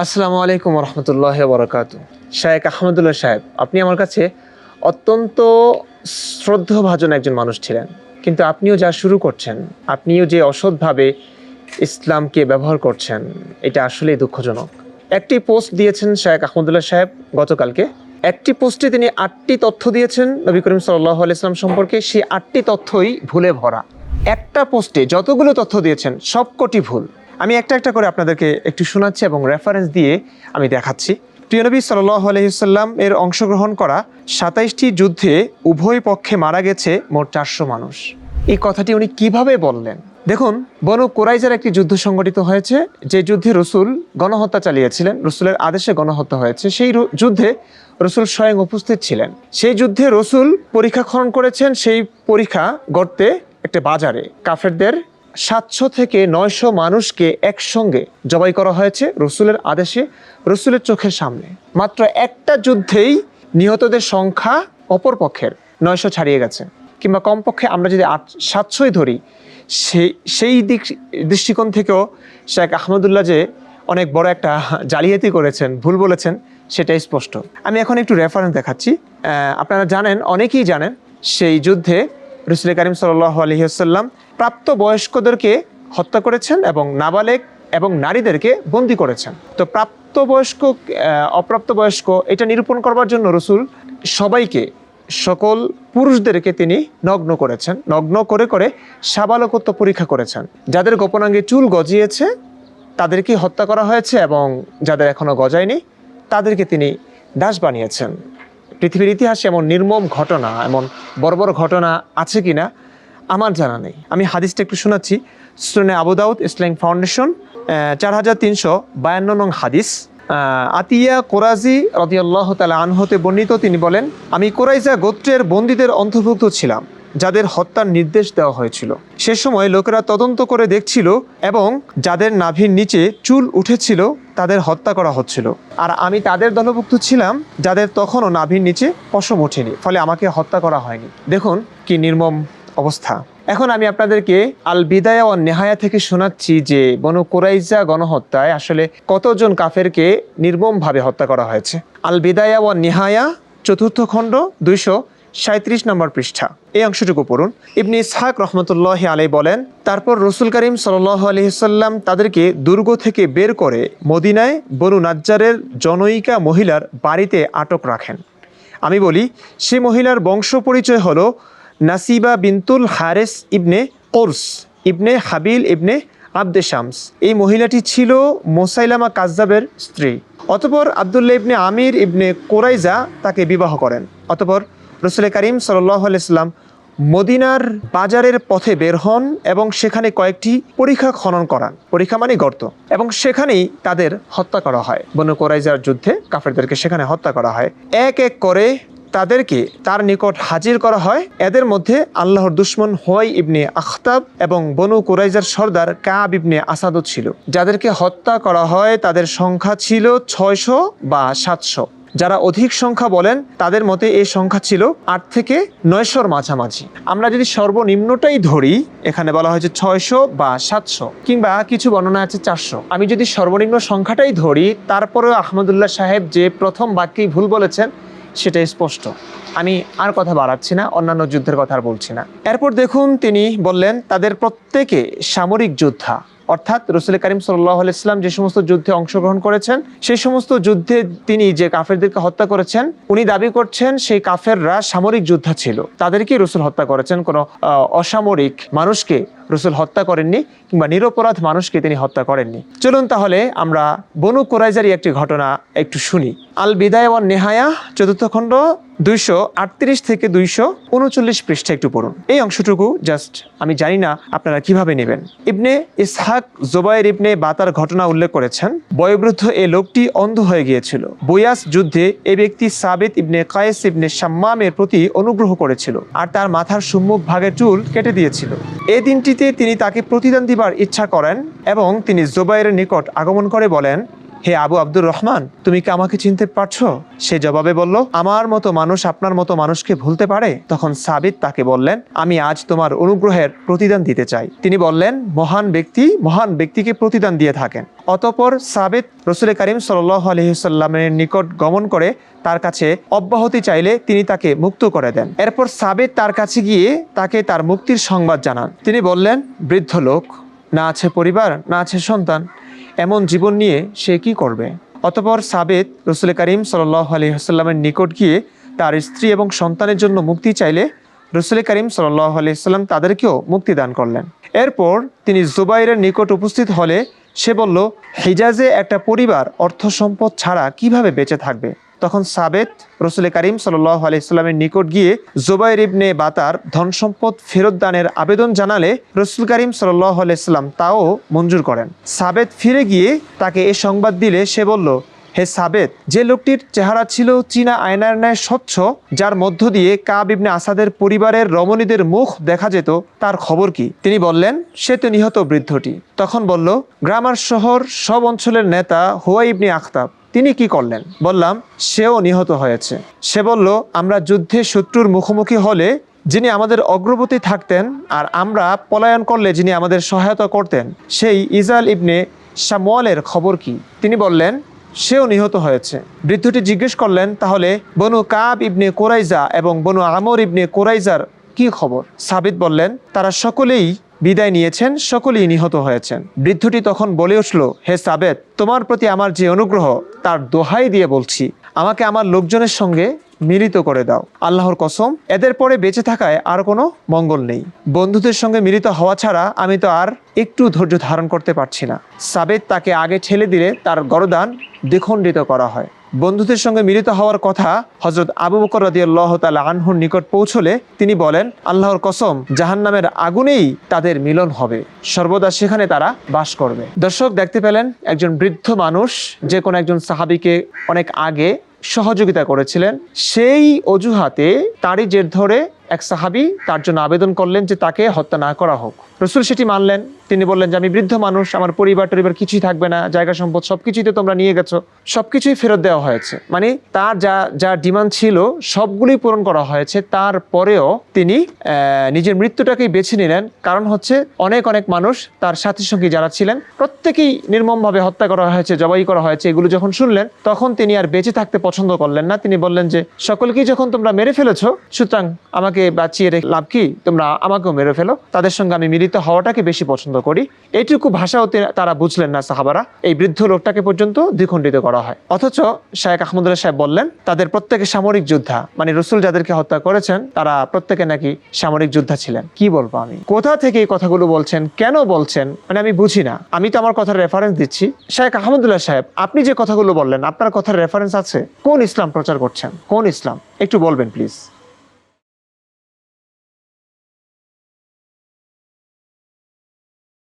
আসসালামু আলাইকুম রহমতুল্লাহ বরকাত শায়েক আহমদুল্লাহ সাহেব, আপনি আমার কাছে অত্যন্ত শ্রদ্ধাভাজন একজন মানুষ ছিলেন। কিন্তু আপনিও যা শুরু করছেন, আপনিও যে অসৎভাবে ইসলামকে ব্যবহার করছেন, এটা আসলেই দুঃখজনক। একটি পোস্ট দিয়েছেন শায়েক আহমদুল্লাহ সাহেব গতকালকে। একটি পোস্টে তিনি আটটি তথ্য দিয়েছেন নবী করিম সাল্লাহ ইসলাম সম্পর্কে। সেই আটটি তথ্যই ভুলে ভরা। একটা পোস্টে যতগুলো তথ্য দিয়েছেন, সবকটি ভুল। আমি একটা একটা করে আপনাদেরকে একটু শোনাচ্ছি এবং রেফারেন্স দিয়ে আমি দেখাচ্ছি। প্রিয়নবী সাল্লাহ এর অংশগ্রহণ করা সাতাইশটি যুদ্ধে উভয় পক্ষে মারা গেছে মোট চারশো মানুষ। এই কথাটি উনি কীভাবে বললেন? দেখুন, বনু কোরাইজার একটি যুদ্ধ সংগঠিত হয়েছে, যে যুদ্ধে রসুল গণহত্যা চালিয়েছিলেন, রসুলের আদেশে গণহত্যা হয়েছে। সেই যুদ্ধে রসুল স্বয়ং উপস্থিত ছিলেন। সেই যুদ্ধে রসুল পরীক্ষা খনন করেছেন, সেই পরীক্ষা গড়তে একটা বাজারে। কাফেরদের সাতশো থেকে নয়শো মানুষকে একসঙ্গে জবাই করা হয়েছে রসুলের আদেশে, রসুলের চোখের সামনে। মাত্র একটা যুদ্ধেই নিহতদের সংখ্যা অপর পক্ষের নয়শো ছাড়িয়ে গেছে। কিংবা কমপক্ষে আমরা যদি আট, সাতশোই ধরি, সেই সেই দিক, দৃষ্টিকোণ থেকেও শেখ আহমদুল্লাহ যে অনেক বড় একটা জালিয়াতি করেছেন, ভুল বলেছেন, সেটাই স্পষ্ট। আমি এখন একটু রেফারেন্স দেখাচ্ছি। আপনারা জানেন, অনেকেই জানেন, সেই যুদ্ধে রসুল করিম সাল আলহিহাল্লাম প্রাপ্ত বয়স্কদেরকে হত্যা করেছেন এবং নাবালেক এবং নারীদেরকে বন্দি করেছেন। তো প্রাপ্তবয়স্ক অপ্রাপ্তবয়স্ক এটা নিরূপণ করবার জন্য রসুল সবাইকে, সকল পুরুষদেরকে তিনি নগ্ন করেছেন। নগ্ন করে করে সাবালকত্ব পরীক্ষা করেছেন। যাদের গোপনাঙ্গে চুল গজিয়েছে, তাদেরকে হত্যা করা হয়েছে এবং যাদের এখনও গজায়নি, তাদেরকে তিনি দাস বানিয়েছেন। পৃথিবীর ইতিহাসে এমন নির্মম ঘটনা, এমন বড় বড় ঘটনা আছে কি না আমার জানা নেই। আমি হাদিসটা একটু শোনাচ্ছি। সুনে আবুদাউদ ইসলাম ফাউন্ডেশন চার হাজার তিনশো বায়ান্ন নং হাদিস। আতিয়া কোরাজি রদিয়াল্লাহ তালা আনহতে বর্ণিত, তিনি বলেন, আমি কোরাইজা গোত্রের বন্দীদের অন্তর্ভুক্ত ছিলাম। যাদের হত্যার নির্দেশ দেওয়া হয়েছিল। সে সময় লোকেরা তদন্ত করে দেখছিল এবং যাদের নাভির নিচে চুল উঠেছিল, তাদের হত্যা করা হচ্ছিল। আর আমি তাদের দলভুক্ত ছিলাম, যাদের তখনও নাভির নিচে পশম ওঠেনি, ফলে আমাকে হত্যা করা হয়নি। দেখুন কি নির্মম অবস্থা। এখন আমি আপনাদেরকে আল বিদায়া ও নেহায়া থেকে শোনাচ্ছি যে বনু কোরাইজা গণহত্যায় আসলে কতজন কাফেরকে নির্মমভাবে হত্যা করা হয়েছে। আল বিদায়া ও নেহায়া, চতুর্থ খণ্ড, দুইশো সাঁত্রিশ নম্বর পৃষ্ঠা। এই অংশটুকু পড়ুন। ইবনি ইসহাক রহমতুল্লাহ আলাই বলেন, তারপর রসুল করিম সাল্লাহ আলহিসাল্লাম তাদেরকে দুর্গ থেকে বের করে মদিনায় বনু নাজ্জারের জনৈকা মহিলার বাড়িতে আটক রাখেন। আমি বলি সে মহিলার বংশ পরিচয় হলো নাসিবা বিনতুল হারেস ইবনে কোর্স, ইবনে হাবিল ইবনে আবদে শামস। এই মহিলাটি ছিল মোসাইলামা কাজ্জাবের স্ত্রী। অতপর আবদুল্লাহ ইবনে আমির ইবনে কোরাইজা তাকে বিবাহ করেন। অতপর রসুল করিম আলাইসাল্লাম মদিনার বাজারের পথে বের হন এবং সেখানে কয়েকটি পরীক্ষা খনন করান। পরীক্ষা মানে গর্ত। এবং সেখানেই তাদের হত্যা করা হয়। বনু কোরাইজার যুদ্ধে কাফেরদেরকে সেখানে হত্যা করা হয়। এক এক করে তাদেরকে তার নিকট হাজির করা হয়। এদের মধ্যে আল্লাহর দুশ্মন হোয়াই ইবনে আখতাব এবং বনু কুরাইজার সর্দার কাব ইবনে আসাদও ছিল। যাদেরকে হত্যা করা হয় তাদের সংখ্যা ছিল ছয়শো বা সাতশো। যারা অধিক সংখ্যা বলেন, তাদের মতে এই সংখ্যা ছিল আট থেকে নয়শোর মাঝামাঝি। আমরা যদি সর্বনিম্নটাই ধরি, এখানে বলা হয়েছে ছয়শো বা সাতশো, কিংবা কিছু বর্ণনা আছে চারশো। আমি যদি সর্বনিম্ন সংখ্যাটাই ধরি, তারপরেও আহমদুল্লাহ সাহেব যে প্রথম বাক্যেই ভুল বলেছেন, সেটাই স্পষ্ট। আমি আর কথা বাড়াচ্ছি না, অন্যান্য যুদ্ধের কথা আর বলছি না। এরপর দেখুন তিনি বললেন, তাদের প্রত্যেকে সামরিক যোদ্ধা। অর্থাৎ রসুল করিম সাল্লাহ ইসলাম যে সমস্ত যুদ্ধে অংশগ্রহণ করেছেন, সেই সমস্ত যুদ্ধে তিনি যে কাফেরদেরকে হত্যা করেছেন, উনি দাবি করছেন সেই কাফেররা সামরিক যোদ্ধা ছিল। তাদেরকেই রসুল হত্যা করেছেন। কোনো অসামরিক মানুষকে রসুল হত্যা করেননি কিংবা নিরপরাধ মানুষকে তিনি হত্যা করেননি। চলুন তাহলে আমরা বনু কোরাইজারি একটি ঘটনা একটু শুনি। আল বিদায় ওয়ান নেহায়া চতুর্থ খণ্ড দুইশো আটত্রিশ থেকে দুইশো উনচল্লিশ পৃষ্ঠা একটু পড়ুন। এই অংশটুকু জাস্ট আমি জানি না আপনারা কীভাবে নেবেন। ইবনে ইসহাক জোবাইর ইবনে বাতার ঘটনা উল্লেখ করেছেন, বয়োবৃদ্ধ এ লোকটি অন্ধ হয়ে গিয়েছিল। বয়াস যুদ্ধে এ ব্যক্তি সাবিত ইবনে কায়েস ইবনে সাম্মামের প্রতি অনুগ্রহ করেছিল আর তার মাথার সম্মুখ ভাগের চুল কেটে দিয়েছিল। এ দিনটিতে তিনি তাকে প্রতিদান দিবার ইচ্ছা করেন এবং তিনি জোবাইরের নিকট আগমন করে বলেন হে আবু আব্দুর রহমান, তুমি কি আমাকে চিনতে পারছ? সে জবাবে বলল, আমার মতো মানুষ আপনার মতো মানুষকে ভুলতে পারে? তখন সাবিত তাকে বললেন, আমি আজ তোমার অনুগ্রহের প্রতিদান দিতে চাই। তিনি বললেন, মহান ব্যক্তি মহান ব্যক্তিকে প্রতিদান দিয়ে থাকেন। অতপর সাবিত রসুল করিম সাল্লাহ আলহিসাল্লামের নিকট গমন করে তার কাছে অব্যাহতি চাইলে তিনি তাকে মুক্ত করে দেন। এরপর সাবেত তার কাছে গিয়ে তাকে তার মুক্তির সংবাদ জানান। তিনি বললেন, বৃদ্ধ লোক, না আছে পরিবার, না আছে সন্তান। এমন জীবন নিয়ে সে কি করবে? অতপর সাবেদ রসুল করিম সাল্লাহ আলহিহাস্লামের নিকট গিয়ে তার স্ত্রী এবং সন্তানের জন্য মুক্তি চাইলে রসুল করিম সাল্লাহ আলহিহাল্লাম তাদেরকেও মুক্তি দান করলেন। এরপর তিনি জুবাইরের নিকট উপস্থিত হলে সে বলল, হিজাজে একটা পরিবার অর্থ সম্পদ ছাড়া কীভাবে বেঁচে থাকবে? তখন সাবেত রসুল করিম সাল্লাহ আলাইস্লামের নিকট গিয়ে জোবাইর ইবনে বাতার ধন সম্পদ ফেরত দানের আবেদন জানালে রসুল করিম সাল্লাহ আলাইস্লাম তাও মঞ্জুর করেন। সাবেত ফিরে গিয়ে তাকে এ সংবাদ দিলে সে বলল, হে সাবেত যে লোকটির চেহারা ছিল চীনা আয়নার ন্যায় স্বচ্ছ, যার মধ্য দিয়ে কাব ইবনে আসাদের পরিবারের রমণীদের মুখ দেখা যেত, তার খবর কি? তিনি বললেন, সে তো নিহত বৃদ্ধটি। তখন বলল, গ্রামার শহর সব অঞ্চলের নেতা হুয়া ইবনে আখতাব। তিনি কি করলেন? বললাম, সেও নিহত হয়েছে। সে বলল, আমরা যুদ্ধে শত্রুর মুখোমুখি হলে যিনি আমাদের অগ্রবর্তী থাকতেন আর আমরা পলায়ন করলে যিনি আমাদের সহায়তা করতেন, সেই ইজাল ইবনে শামওয়ালের খবর কি? তিনি বললেন, সেও নিহত হয়েছে। বৃদ্ধটি জিজ্ঞেস করলেন, তাহলে বনু কাব ইবনে কোরাইজা এবং বনু আমর ইবনে কোরাইজার কি খবর? সাবিত বললেন, তারা সকলেই বিদায় নিয়েছেন, সকলেই নিহত হয়েছেন। বৃদ্ধটি তখন বলে উঠল, হে সাবেত, তোমার প্রতি আমার যে অনুগ্রহ, তার দোহাই দিয়ে বলছি। আমাকে আমার লোকজনের সঙ্গে মিলিত করে দাও। আল্লাহর কসম, এদের পরে বেঁচে থাকায় আর কোনো মঙ্গল নেই। বন্ধুদের সঙ্গে মিলিত হওয়া ছাড়া আমি তো আর একটু ধৈর্য ধারণ করতে পারছি না। সাবেত তাকে আগে ঠেলে দিলে তার গরদান দ্বিখণ্ডিত করা হয়। বন্ধুদের সঙ্গে মিলিত হওয়ার কথা হজরত আবু বকর রাদিয়াল্লাহ তালা আনহুর নিকট পৌঁছলে তিনি বলেন, আল্লাহর কসম, জাহান্নামের আগুনেই তাদের মিলন হবে। সর্বদা সেখানে তারা বাস করবে। দর্শক, দেখতে পেলেন একজন বৃদ্ধ মানুষ, যে কোনো একজন সাহাবিকে অনেক আগে সহযোগিতা করেছিলেন। সেই অজুহাতে তারই জের ধরে এক সাহাবি তার জন্য আবেদন করলেন যে তাকে হত্যা না করা হোক। রসুল সেটি মানলেন। তিনি বললেন যে, আমি বৃদ্ধ মানুষ, আমার পরিবার টরিবার কিছুই থাকবে না, জায়গা সম্পদ সবকিছুই তো তোমরা নিয়ে গেছো, সবকিছুই ফেরত দেওয়া হয়েছে। মানে তার যা যা ডিমান্ড ছিল, সবগুলোই পূরণ করা হয়েছে। তারপরেও তিনি নিজের মৃত্যুটাকেই বেছে নিলেন। কারণ হচ্ছে, অনেক অনেক মানুষ তার সাথী সঙ্গী যারা ছিলেন, প্রত্যেকেই নির্মমভাবে হত্যা করা হয়েছে, জবাই করা হয়েছে, এগুলো যখন শুনলেন, তখন তিনি আর বেঁচে থাকতে পছন্দ করলেন না। তিনি বললেন যে, সকলকেই যখন তোমরা মেরে ফেলেছো, সুতরাং আমাকে বাঁচিয়ে রেখে লাভ কি? তোমরা আমাকেও মেরে ফেলো। তাদের সঙ্গে আমি মিলিত হওয়াটাকে বেশি পছন্দ করি। এইটুকু ভাষাও তারা বুঝলেন না সাহাবারা। এই বৃদ্ধ লোকটাকে পর্যন্ত দ্বিখণ্ডিত করা হয়। অথচ শায়েক আহমদুল্লাহ সাহেব বললেন, তাদের প্রত্যেকে সামরিক যোদ্ধা। মানে রসুল যাদেরকে হত্যা করেছেন, তারা প্রত্যেকে নাকি সামরিক যোদ্ধা ছিলেন। কি বলব আমি? কোথা থেকে এই কথাগুলো বলছেন? কেন বলছেন? মানে আমি বুঝি না। আমি তো আমার কথার রেফারেন্স দিচ্ছি। শায়েক আহমদুল্লাহ সাহেব, আপনি যে কথাগুলো বললেন, আপনার কথার রেফারেন্স আছে। কোন ইসলাম প্রচার করছেন? কোন ইসলাম? একটু বলবেন প্লিজ